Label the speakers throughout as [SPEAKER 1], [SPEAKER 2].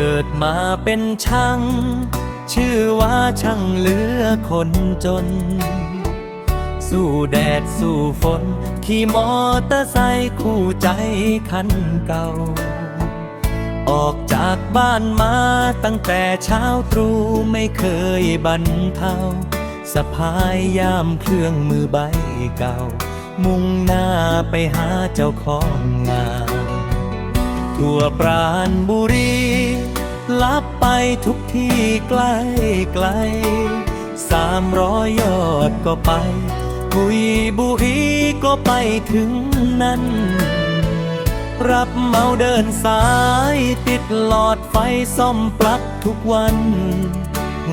[SPEAKER 1] เกิดมาเป็นช่าง ชื่อว่าช่างเหลือคนจน สู้แดดสู้ฝน ขี่มอเตอร์ไซค์คู่ใจคันเก่า ออกจากบ้านมาตั้งแต่เช้าตรู่ไม่เคยบันเทาสะพายยามเครื่องมือใบเก่า มุ่งหน้าไปหาเจ้าของงานทั่วปราณบุรี ลับไปทุกที่ใกล้ไกลสามร้อยยอดก็ไปกุยบุรีก็ไปถึงนั้น รับเมาเดินสายติดหลอดไฟซ่อมปลั๊กทุกวัน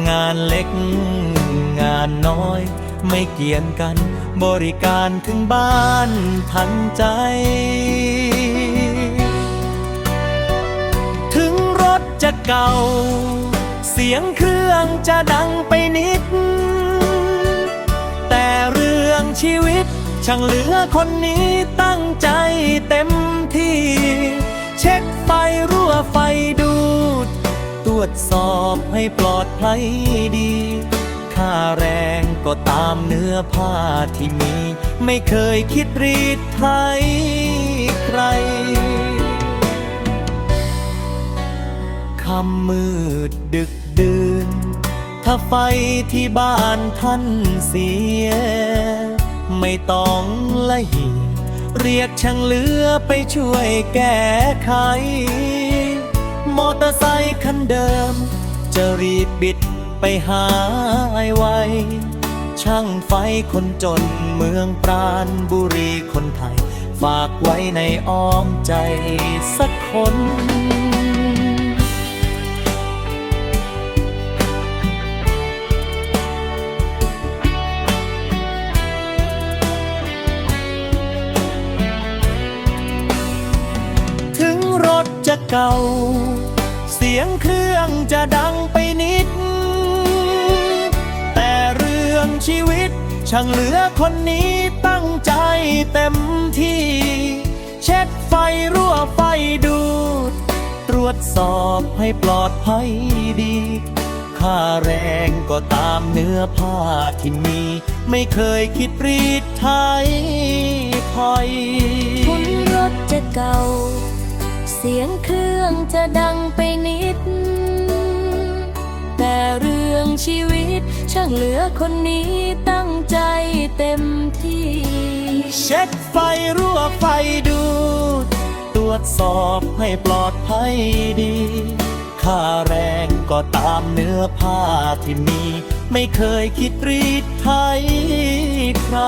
[SPEAKER 1] งานเล็กงานน้อย ไม่เกี่ยงกัน บริการถึงบ้านทันใจ จะเก่า เสียงเครื่องจะดังไปนิด แต่เรื่องชีวิต ช่างเหลือคนนี้ตั้งใจเต็มที่ เช็คไฟรั่วไฟดูด ตรวจสอบให้ปลอดภัยดี ค่าแรงก็ตามเนื้อผ้าที่มี ไม่เคยคิดรีดไทยใคร คำมืดดึกดื่น ถ้าไฟที่บ้านท่านเสีย ไม่ต้องละหีเรียกช่างเหลือไปช่วยแก้ไข มอเตอร์ไซค์คันเดิม จะรีบบิดไปหาไอไวช่างไฟคนจนเมืองปราณบุรีคนไทย ฝากไว้ในอ้อมใจสักคน จะเก่า เสียงเครื่องจะดังไปนิด แต่เรื่องชีวิตช่างเหลือคนนี้ตั้งใจเต็มที่ เช็ดไฟรั่วไฟดูด ตรวจสอบให้ปลอดภัยดีค่าแรงก็ตามเนื้อผ้าที่มี ไม่เคยคิดรีดไทยคอย
[SPEAKER 2] ทุนรถจะเก่า สียงเครื่องจะดังไปนิด แต่เรื่องชีวิตช่างเหลือคนนี้ตั้งใจเต็มที่
[SPEAKER 1] เช็คไฟรั่วไฟดูดตรวจสอบให้ปลอดภัยดี ค่าแรงก็ตามเนื้อผ้าที่มี ไม่เคยคิดรีดไทยใคร